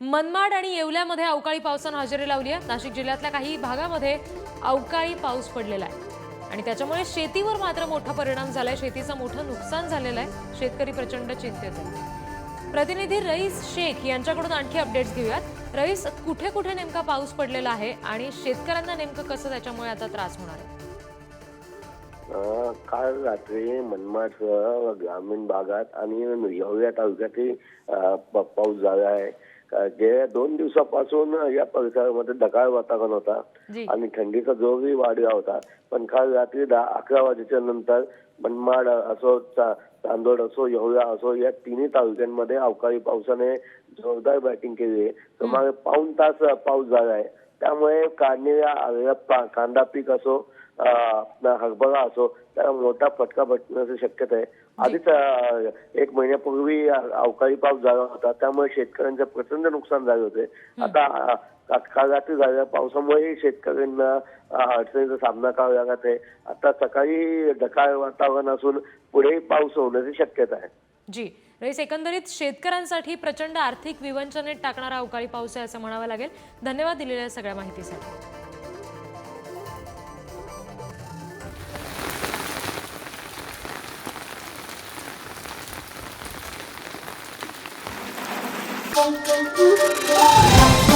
मनमाड आणि येवल्यामध्ये अवकाळी पावसानं हजेरी लावली आहे. नाशिक जिल्ह्यातल्या काही भागामध्ये अवकाळी पाऊस पडलेला आहे. आणि त्याच्यामुळे शेतीवर मात्र मोठा परिणाम झालाय. शेतीचं मोठं नुकसान झालेलं आहे. शेतकरी प्रचंड चिंतेत आहे प्रतिनिधी रईस शेख यांच्याकडून आणखी अपडेट्स घेऊयात. रईस कुठे कुठे नेमका पाऊस पडलेला आहे आणि शेतकऱ्यांना नेमकं कसं त्याच्यामुळे आता त्रास होणार आहे? अं, काल रात्री मनमाडसह ग्रामीण भागात आणि येवल्या तालुक्यातही अं, प- पाऊस झाला आहे. अं, गेल्या दोन दिवसापासून या परिसरामध्ये ढगाळ वातावरण होता जी. आणि थंडीचा जोरही वाढला होता. पण काल रात्री दहा अकरा वाजेच्या नंतर मनमाड असो चा- चांदोड असो येवला असो या तिन्ही तालुक्यांमध्ये अवकाळी पावसाने जोरदार बॅटिंग केली आहे. सुमारे पाऊण तास पाऊस झाला आहे. त्यामुळे काढणीला आलेला पा- कांदा पीक असो हरभरा असो त्याला मोठा फटका बसण्याची शक्यता आहे. आधीच एक महिन्यापूर्वी अवकाळी पाऊस झाला होता त्यामुळे शेतकऱ्यांचे प्रचंड नुकसान झाले होते. आता काल रात्री झालेल्या पावसामुळे शेतकऱ्यांना अडचणीचा सामना करावा लागत आहे. आता सकाळी ढकाळ वातावरण असून पुढेही पाऊस होण्याची शक्यता आहे. जी. रईस एकंदरीत शेतकऱ्यांसाठी प्रचंड आर्थिक विवंचनेत टाकणारा अवकाळी पाऊस आहे असं म्हणावं लागेल. धन्यवाद दिलेल्या सगळ्या माहितीसाठी. Oh, oh,